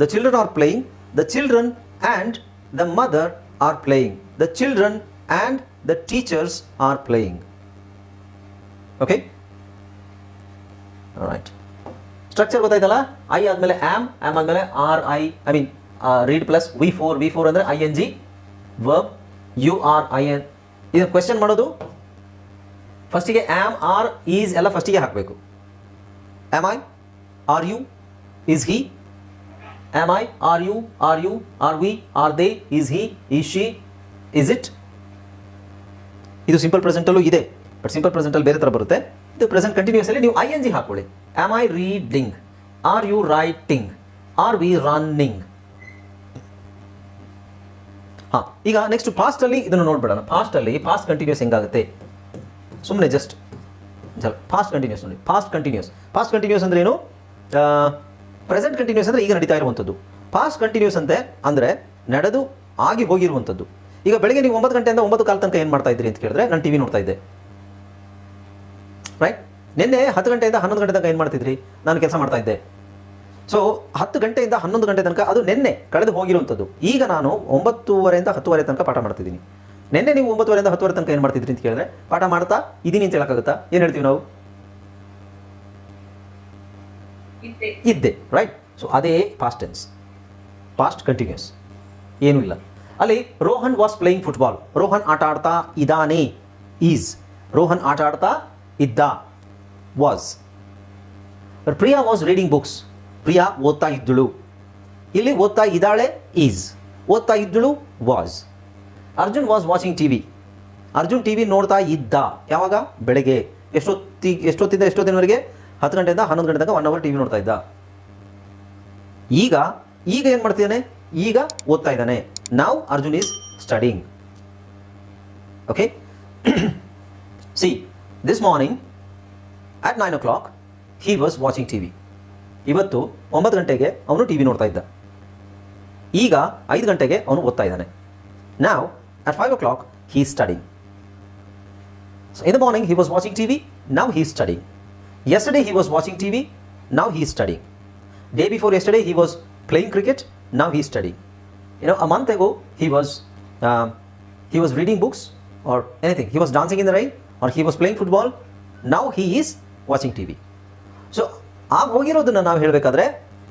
The children are playing the children and the mother are playing the children and the teachers are playing okay right structure ಗೊತ್ತಾಯ್ತಲ್ಲ? ಐ ಆದಮೇಲೆ ಆಮ್ ಆಮ್ ಆದಮೇಲೆ are I I mean read plus V four V four ಅಂದರೆ I N G verb you are I N ಇದು question ಮಾಡೋದು? ಫಸ್ಟಿಗೆ am are is ಎಲ್ಲ ಫಸ್ಟಿಗೆ ಹಾಕಬೇಕು. Am I are you is he am I are you are you are we are they is he is she is it ಇದು simple ಪ್ರೆಸೆಂಟಲ್ಲೂ ಇದೆ. But simple ಪ್ರೆಸೆಂಟಲ್ಲಿ ಬೇರೆ ಥರ ಬರುತ್ತೆ. ಇದು ಪ್ರೆಸೆಂಟ್ ಕಂಟಿನ್ಯೂಸ್ ಅಲ್ಲಿ ನೀವು ಐ ಎನ್ ಜಿ ಹಾಕೊಳ್ಳಿ. Am I reading are you writing are we running ಹಾ, ಈಗ ನೆಕ್ಸ್ಟ್ ಫಾಸ್ಟಲ್ಲಿ ಇದನ್ನು ನೋಡ್ಬಿಡೋಣ. ಫಾಸ್ಟಲ್ಲಿ ಫಾಸ್ಟ್ ಕಂಟಿನ್ಯೂಸ್ ಹೆಂಗಾಗುತ್ತೆ? ಸುಮ್ಮನೆ ಜಸ್ಟ್ ಫಾಸ್ಟ್ ಕಂಟಿನ್ಯೂಸ್ ನೋಡಿ. ಫಾಸ್ಟ್ ಕಂಟಿನ್ಯೂಸ್ ಫಾಸ್ಟ್ ಕಂಟಿನ್ಯೂಸ್ ಅಂದ್ರೆ ಏನು? ಪ್ರೆಸೆಂಟ್ ಕಂಟಿನ್ಯೂಸ್ ಅಂದ್ರೆ ಈಗ ನಡೀತಾ ಇರುವಂಥದ್ದು. ಫಾಸ್ಟ್ ಕಂಟಿನ್ಯೂಸ್ ಅಂತೆ ಅಂದ್ರೆ ನಡೆದು ಆಗಿ ಹೋಗಿರುವಂಥದ್ದು. ಈಗ ಬೆಳಗ್ಗೆ ನೀವು ಒಂಬತ್ತು ಗಂಟೆಯಿಂದ ಒಂಬತ್ತು ಕಾಲ ತನಕ ಏನು ಮಾಡ್ತಾ ಇದ್ರಿ ಅಂತ ಕೇಳಿದ್ರೆ, ನಾನು ಟಿ ವಿ ನೋಡ್ತಾ ಇದ್ದೆ. ರೈಟ್ ನಿನ್ನೆ ಹತ್ತು ಗಂಟೆಯಿಂದ ಹನ್ನೊಂದು ಗಂಟೆ ತನಕ ಏನು ಮಾಡ್ತಿದ್ರಿ? ನಾನು ಕೆಲಸ ಮಾಡ್ತಾ ಇದ್ದೆ. ಸೊ ಹತ್ತು ಗಂಟೆಯಿಂದ ಹನ್ನೊಂದು ಗಂಟೆ ತನಕ ಅದು ನಿನ್ನೆ ಕಳೆದು ಹೋಗಿರುವಂಥದ್ದು. ಈಗ ನಾನು ಒಂಬತ್ತುವರೆಯಿಂದ ಹತ್ತುವರೆ ತನಕ ಪಾಠ ಮಾಡ್ತಿದ್ದೀನಿ. ನಿನ್ನೆ ನೀವು ಒಂಬತ್ತುವರೆಯಿಂದ ಹತ್ತುವರೆ ತನಕ ಏನು ಮಾಡ್ತಿದ್ರಿ ಅಂತ ಕೇಳಿದ್ರೆ ಪಾಠ ಮಾಡ್ತಾ ಇದೀನಿ ಅಂತ ಹೇಳಕ್ಕಾಗುತ್ತಾ? ಏನು ಹೇಳ್ತೀವಿ ನಾವು? ಇದ್ದೆ. ಇದ್ದೆ ರೈಟ್ ಸೊ ಅದೇ ಪಾಸ್ಟ್ ಟೆನ್ಸ್ ಪಾಸ್ಟ್ ಕಂಟಿನ್ಯೂಸ್ ಏನೂ ಇಲ್ಲ. ಅಲ್ಲಿ Rohan was playing football Rohan ಆಟ ಆಡ್ತಾ ಇದಾನೆ ಈಸ್ ರೋಹನ್ ಆಟ ಆಡ್ತಾ ಇದ್ದ was Priya was reading books Priya ಓದ್ತಾ ಇದ್ದಳು. ಇಲ್ಲಿ ಓದ್ತಾ ಇದ್ದಾಳೆ ಈಸ್ ಓದ್ತಾ ಇದ್ದಳು was Arjun was watching T V Arjun T V ನೋಡ್ತಾ ಇದ್ದ. ಯಾವಾಗ? ಬೆಳಗ್ಗೆ. ಎಷ್ಟೊತ್ತಿ ಎಷ್ಟೊತ್ತಿಂದ ಎಷ್ಟೊತ್ತಿನವರೆಗೆ? ಹತ್ತು ಗಂಟೆಯಿಂದ ಹನ್ನೊಂದು ಗಂಟೆ ತನಕ ಒನ್ ಅವರ್ ಟಿ ವಿ ನೋಡ್ತಾ ಇದ್ದ. ಈಗ ಈಗ ಏನು ಮಾಡ್ತಿದ್ದಾನೆ? ಈಗ ಓದ್ತಾ ಇದ್ದಾನೆ. ನಾವು Arjun is studying okay see this morning at nine o'clock he was watching T V ಇವತ್ತು ಒಂಬತ್ತು ಗಂಟೆಗೆ ಅವನು ಟಿ ವಿ ನೋಡ್ತಾ ಇದ್ದ ಈಗ ಐದು ಗಂಟೆಗೆ ಅವನು ಓದ್ತಾ ಇದ್ದಾನೆ ನಾವು at five o'clock he studying So in the morning he was watching TV, now he's studying. Yesterday he was watching TV, now he's studying. Day before yesterday he was playing cricket, now he's studying. You know, a month ago he was um, he was reading books or anything. He was dancing in the rain he was playing football football. Now is watching T V so ಆಗ ಹೋಗಿರೋದನ್ನು ನಾವು ಹೇಳಬೇಕಾದ್ರೆ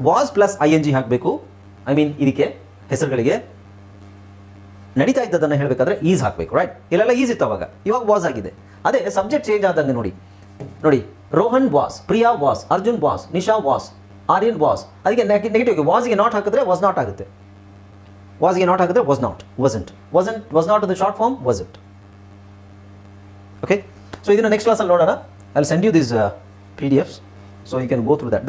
was plus I N G ಹಾಕಬೇಕು. I mean ಇದಕ್ಕೆ, ಹೆಸರುಗಳಿಗೆ ನಡೀತಾ ಇದ್ದದನ್ನು ಹೇಳಬೇಕಾದ್ರೆ is ಹಾಕಬೇಕು ರೈಟ್ ಇಲ್ಲೆಲ್ಲ ಈಸ್ ಇತ್ತು ಅವಾಗ. ಇವಾಗ ವಾಸ್ ಆಗಿದೆ. ಅದೇ ಸಬ್ಜೆಕ್ಟ್ ಚೇಂಜ್ ಆದಂಗೆ ನೋಡಿ. ನೋಡಿ, Rohan was Priya was Arjun was Nisha was Aryan was ಅದಕ್ಕೆ ನೆಗೆಟಿವ್ ವಾಸ್ಗೆ ನಾಟ್ ಹಾಕಿದ್ರೆ ವಾಸ್ ನಾಟ್ ಆಗುತ್ತೆ. ವಾಸ್ಗೆ ನಾಟ್ ಹಾಕಿದ್ರೆ was not wasn't wasn't was not the short form was it okay so ಇದನ್ನು ನೆಕ್ಸ್ಟ್ ಕ್ಲಾಸಲ್ಲಿ ನೋಡೋಣ I send you this P D Fs so you can go through that